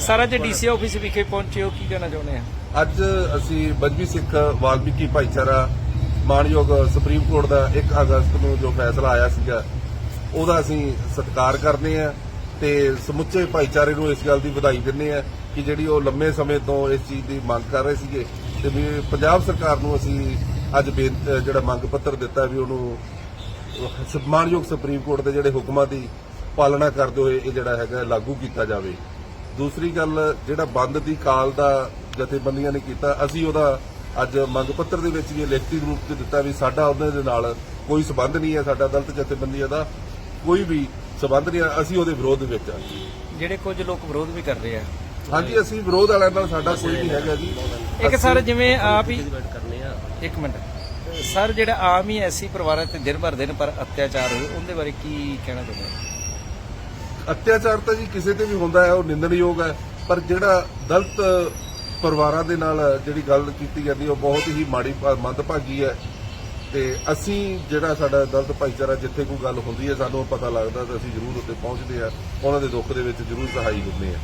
ਸਾਰਾ ਜੇ DC office ਵਿਖੇ ਪਹੁੰਚੇ ਹੋ ਕੀ ਕਹਿਣਾ ਚਾਹੁੰਦੇ ਆ? ਅੱਜ ਅਸੀਂ ਬੱਜਵੀ ਸਿੱਖ ਵਾਲਮੀਕੀ ਭਾਈਚਾਰਾ ਮਾਨਯੋਗ ਸੁਪਰੀਮ ਕੋਰਟ ਦਾ 1 ਅਗਸਤ ਨੂੰ ਜੋ ਫੈਸਲਾ ਆਇਆ ਸੀਗਾ ਉਹਦਾ ਅਸੀਂ ਸਤਿਕਾਰ ਕਰਦੇ ਆ ਤੇ ਸਮੁੱਚੇ ਭਾਈਚਾਰੇ ਨੂੰ ਇਸ ਗੱਲ ਦੀ ਵਧਾਈ ਦਿੰਦੇ ਆ ਕਿ ਜਿਹੜੀ ਉਹ ਲੰਮੇ ਸਮੇਂ ਤੋਂ ਇਸ ਚੀਜ਼ ਦੀ ਮੰਗ ਕਰ ਰਹੇ ਸੀਗੇ ਤੇ ਵੀ ਪੰਜਾਬ ਸਰਕਾਰ ਨੂੰ ਅਸੀਂ ਅੱਜ ਜਿਹੜਾ ਮੰਗ ਪੱਤਰ ਦਿੱਤਾ ਵੀ ਉਹਨੂੰ ਸਨਮਾਨਯੋਗ ਸੁਪਰੀਮ ਕੋਰਟ ਦੇ ਜਿਹੜੇ ਹੁਕਮਾਂ ਦੀ ਪਾਲਣਾ ਕਰਦੇ ਹੋਏ ਇਹ ਜਿਹੜਾ ਹੈਗਾ ਲਾਗੂ ਕੀਤਾ ਜਾਵੇ। ਦੂਸਰੀ ਗੱਲ ਜਿਹੜਾ ਬੰਦ ਦੀ ਕਾਲ ਦਾ ਜਥੇਬੰਦੀਆਂ ਨੇ ਕੀਤਾ ਅਸੀਂ ਉਹਦਾ ਅੱਜ ਮੰਗ ਪੱਤਰ ਦੇ ਵਿੱਚ ਵੀ ਲਿਖਤੀ ਰੂਪ ਚ ਦਿੱਤਾ ਵੀ ਸਾਡਾ ਉਹਨਾਂ ਦੇ ਨਾਲ ਕੋਈ ਸਬੰਧ ਨਹੀਂ ਹੈ ਸਾਡਾ ਦਲਿਤ ਜਥੇਬੰਦੀਆਂ ਦਾ ਕੋਈ ਵੀ ਸਬੰਧ ਨਹੀਂ ਹੈ ਅਸੀਂ ਉਹਦੇ ਵਿਰੋਧ ਵਿੱਚ ਆ ਜਿਹੜੇ ਕੁਝ ਲੋਕ ਵਿਰੋਧ ਵੀ ਕਰ ਰਹੇ ਆ। ਹਾਂਜੀ ਅਸੀਂ ਵਿਰੋਧ ਵਾਲਿਆਂ ਨਾਲ ਸਾਡਾ ਕੋਈ ਨਹੀਂ ਹੈਗਾ ਜੀ। ਇੱਕ ਸਰ ਜਿਵੇਂ ਆਪ ਹੀ ਇੱਕ ਮਿੰਟ। ਸਰ ਜਿਹੜਾ ਆਮ ਹੀ ਐਸੀ ਪਰਿਵਾਰਾਂ ਤੇ ਦਿਨ ਭਰ ਦਿਨ ਪਰ ਅਤਿਆਚਾਰ ਹੋਏ ਉਹਦੇ ਬਾਰੇ ਕੀ ਕਹਿਣਾ ਚਾਹੁੰਦੇ ਅਤਿਆਚਾਰ ਤਾਂ ਜੀ ਕਿਸੇ ਤੇ ਵੀ ਹੁੰਦਾ ਹੈ, ਉਹ ਨਿੰਦਣਯੋਗ ਹੈ, ਪਰ ਜਿਹੜਾ ਦਲਿਤ ਪਰਿਵਾਰਾਂ ਦੇ ਨਾਲ ਜਿਹੜੀ ਗੱਲ ਕੀਤੀ ਜਾਂਦੀ ਹੈ, ਉਹ ਬਹੁਤ ਹੀ ਮਾੜੀ ਮੰਦਭਾਗੀ ਹੈ। ਤੇ ਅਸੀਂ ਜਿਹੜਾ ਸਾਡਾ ਦਲਤ ਭਾਈਚਾਰਾ, ਜਿੱਥੇ ਕੋਈ ਗੱਲ ਹੁੰਦੀ ਹੈ, ਸਾਨੂੰ ਪਤਾ ਲੱਗਦਾ ਤਾਂ ਅਸੀਂ ਜ਼ਰੂਰ ਉੱਤੇ ਪਹੁੰਚਦੇ ਆ ਉਹਨਾਂ ਦੇ ਦੁੱਖ ਦੇ ਵਿੱਚ ਜ਼ਰੂਰ ਸਹਾਈ ਹੁੰਦੇ ਆ